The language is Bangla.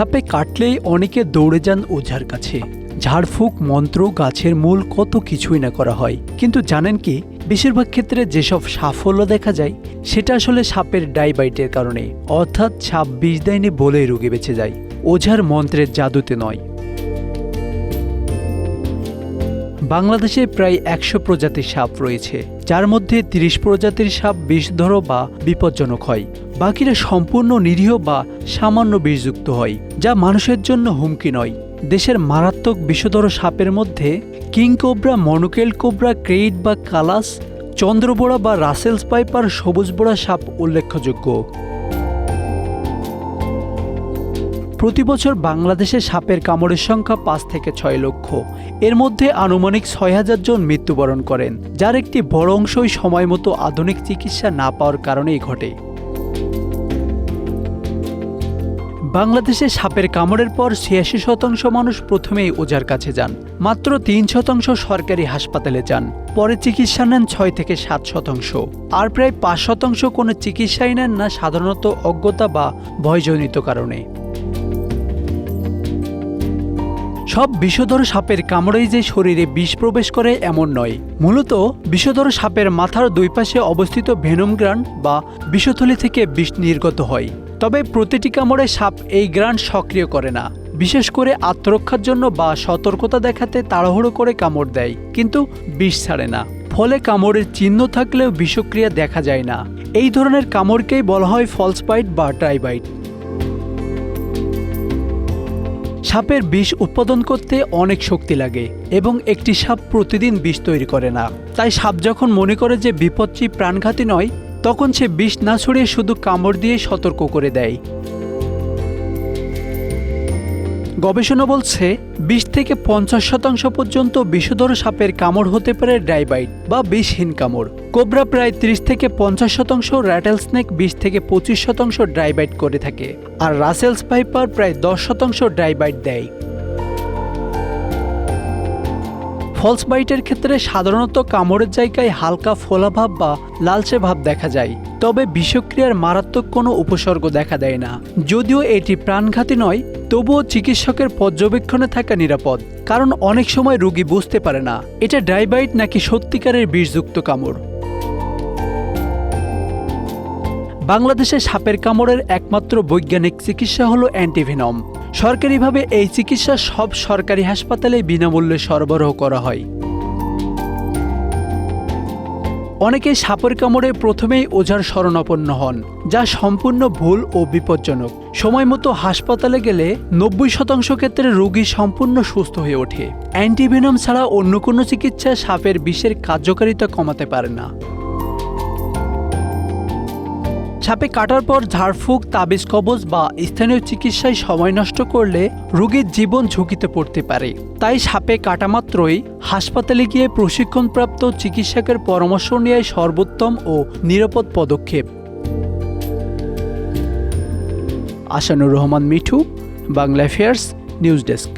সাপে কাটলেই অনেকে দৌড়ে যান ওঝার কাছে। ঝাড়ফুঁক, মন্ত্র, গাছের মূল কত কিছুই না করা হয়। কিন্তু জানেন কি, বেশিরভাগ ক্ষেত্রে যেসব সাফল্য দেখা যায়, সেটা আসলে সাপের ডাইবাইটের কারণে। অর্থাৎ সাপ বিষ দেয়নি বলেই রোগী বেঁচে যায়। ওঝার মন্ত্রের জাদুতে নয়। বাংলাদেশে প্রায় একশো প্রজাতির সাপ রয়েছে, যার মধ্যে তিরিশ প্রজাতির সাপ বিষধর বা বিপজ্জনক হয়। বাকিরা সম্পূর্ণ নিরীহ বা সামান্য বিষযুক্ত হয়, যা মানুষের জন্য হুমকি নয়। দেশের মারাত্মক বিষধর সাপের মধ্যে king cobra, monocle cobra, krait বা কালাস চন্দ্রবোড়া বা রাসেলস পাইপার সবুজ বোড়া সাপ উল্লেখযোগ্য। প্রতি বছর বাংলাদেশে সাপের কামড়ের সংখ্যা পাঁচ থেকে ছয় লক্ষ। এর মধ্যে আনুমানিক ছয় হাজার জন মৃত্যুবরণ করেন, যার একটি বড় অংশই সময় মতো আধুনিক চিকিৎসা না পাওয়ার কারণেই ঘটে। বাংলাদেশে সাপের কামড়ের পর ছিয়াশি শতাংশ মানুষ প্রথমেই ওজার কাছে যান, মাত্র তিন শতাংশ সরকারি হাসপাতালে যান, পরে চিকিৎসা নেন ছয় থেকে সাত শতাংশ। আর প্রায় পাঁচ শতাংশ কোনো চিকিৎসাই নেন না সাধারণত অজ্ঞতা বা ভয়জনিত কারণে। সব বিষধর সাপের কামড়েই যে শরীরে বিষ প্রবেশ করে এমন নয়। মূলত বিষধর সাপের মাথার দুই পাশে অবস্থিত ভেনম গ্রান্ড বা বিষথলি থেকে বিষ নির্গত হয়। তবে প্রতিটি কামড়ে সাপ এই গ্রান্ড সক্রিয় করে না। বিশেষ করে আত্মরক্ষার জন্য বা সতর্কতা দেখাতে তাড়াহুড়ো করে কামড় দেয়, কিন্তু বিষ ছাড়ে না। ফলে কামড়ের চিহ্ন থাকলেও বিষক্রিয়া দেখা যায় না। এই ধরনের কামড়কেই বলা হয় ফলস বাইট বা ড্রাইবাইট সাপের বিষ উৎপাদন করতে অনেক শক্তি লাগে এবং একটি সাপ প্রতিদিন বিষ তৈরি করে না। তাই সাপ যখন মনে করে যে বিপদটি প্রাণঘাতী নয়, তখন সে বিষ না ছড়িয়ে শুধু কামড় দিয়ে সতর্ক করে দেয়। গবেষণা বলছে, বিশ থেকে পঞ্চাশ শতাংশ পর্যন্ত বিষধর সাপের কামড় হতে পারে ড্রাইবাইট বা বিষহীন কামড়। কোবরা প্রায় ত্রিশ থেকে পঞ্চাশ শতাংশ র্যাটেল স্নেক বিশ থেকে পঁচিশ শতাংশ ড্রাইবাইট করে থাকে। আর রাসেলস পাইপার প্রায় দশ শতাংশ ড্রাইবাইট দেয়। ফলস বাইটের ক্ষেত্রে সাধারণত কামড়ের জায়গায় হালকা ফোলাভাব বা লালচে ভাব দেখা যায়। তবে বিষক্রিয়ার মারাত্মক কোনো উপসর্গ দেখা দেয় না। যদিও এটি প্রাণঘাতী নয়, তবুও চিকিৎসকের পর্যবেক্ষণে থাকা নিরাপদ। কারণ অনেক সময় রোগী বুঝতে পারে না, এটা ডাইবাইট নাকি সত্যিকারের বিষযুক্ত কামড়। বাংলাদেশে সাপের কামড়ের একমাত্র বৈজ্ঞানিক চিকিৎসা হলো অ্যান্টিভেনম। সরকারিভাবে এই চিকিৎসা সব সরকারি হাসপাতালে বিনামূল্যে সরবরাহ করা হয়। অনেকে সাপের কামড়ে প্রথমেই ওঝার শরণাপন্ন হন, যা সম্পূর্ণ ভুল ও বিপজ্জনক। সময় মতো হাসপাতালে গেলে নব্বই শতাংশ ক্ষেত্রে রোগী সম্পূর্ণ সুস্থ হয়ে ওঠে। অ্যান্টিভেনম ছাড়া অন্য কোনো চিকিৎসা সাপের বিষের কার্যকারিতা কমাতে পারে না। সাপে কাটার পর ঝাড়ফুঁক, তাবিজ কবজ বা স্থানীয় চিকিৎসায় সময় নষ্ট করলে রোগীর জীবন ঝুঁকিতে পড়তে পারে। তাই সাপে কাটা মাত্রই হাসপাতালে গিয়ে প্রশিক্ষণপ্রাপ্ত চিকিৎসকের পরামর্শ নেওয়াই সর্বোত্তম ও নিরাপদ পদক্ষেপ। Asanur Rahman, Mithu, Bangla affairs news desk.